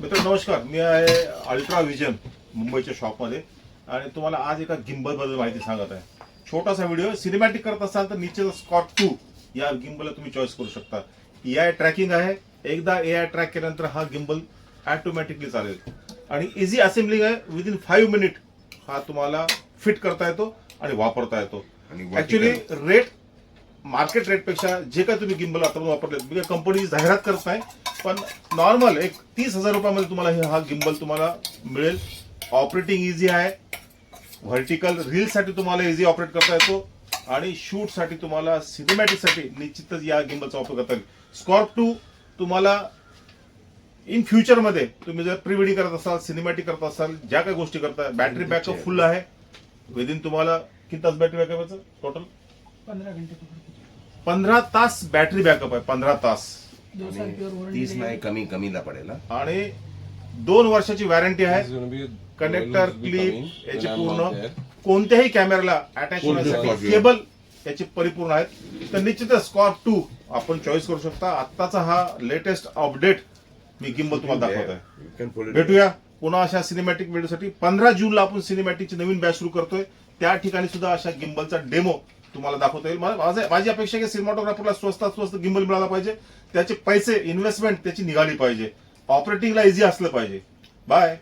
मित्र नमस्कार. मी आहे अल्ट्रा विजन मुंबईच्या शॉपमध्ये आणि तुम्हाला आज एका गिंबलबद्दल माहिती सांगत आहे. छोटासा व्हिडिओ सिनेमॅटिक करत असाल तर निश्चित स्कॉट टू या गिंबलला तुम्ही चॉईस करू शकता. ए आय ट्रॅकिंग आहे. एकदा ए आय ट्रॅक केल्यानंतर हा गिंबल ऑटोमॅटिकली चालेल. आणि इझी असेंब्लिंग आहे. विदिन फाईव्ह मिनिट हा तुम्हाला फिट करता येतो आणि वापरता येतो. ऍक्च्युली रेट मार्केट रेटपेक्षा जे काय तुम्ही गिंबल आता वापरले कंपनी जाहिरात करत नाही. पण नॉर्मल एक तीस हजार रुपयामध्ये तुम्हाला हे हा गिंबल तुम्हाला मिळेल. ऑपरेटिंग इझी आहे. व्हर्टिकल रीलसाठी तुम्हाला इझी ऑपरेट करता येतो. आणि शूटसाठी तुम्हाला सिनेमॅटिकसाठी निश्चितच या गिंबलचा वापर करता येईल. स्कॉर्प टू तुम्हाला इन फ्युचरमध्ये तुम्ही जर प्री वेडिंग करत असाल सिनेमॅटिक करत असाल ज्या काही गोष्टी करताय बॅटरी बॅकअप फुल आहे. विदिन तुम्हाला किती तास बॅटरी बॅकअप टोटल पंधरा घंटे. पंधरा तास बॅटरी बॅकअप आहे पंधरा तास. आणि तीस नाही कमी कमीला पडेल हा. आणि दोन वर्षाची वॅरंटी आहे. कनेक्टर क्लिप याची पूर्ण. कोणत्याही कॅमेराला अटॅच Full होण्यासाठी. केबल याची परिपूर्ण आहेत. तर निश्चितच स्कॉट टू आपण चॉईस करू शकता. आत्ताचा हा लेटेस्ट अपडेट मी गिंबल तुम्हाला दाखवत आहे You can pull it भेटूया पुन्हा अशा सिनेमॅटिक व्हिडिओसाठी पंधरा जूनला आपण सिनेमॅटिकची नवीन बॅच सुरू करतोय. त्या ठिकाणी सुद्धा अशा गिंबलचा डेमो तुम्हाला दाखवता येईल. मला माझी अपेक्षा की सिनेमाटोग्राफरला स्वस्तात स्वस्त गिंबल मिळाला पाहिजे. त्याचे पैसे इन्व्हेस्टमेंट त्याची निघाली पाहिजे. ऑपरेटिंगला इझी असलं पाहिजे. बाय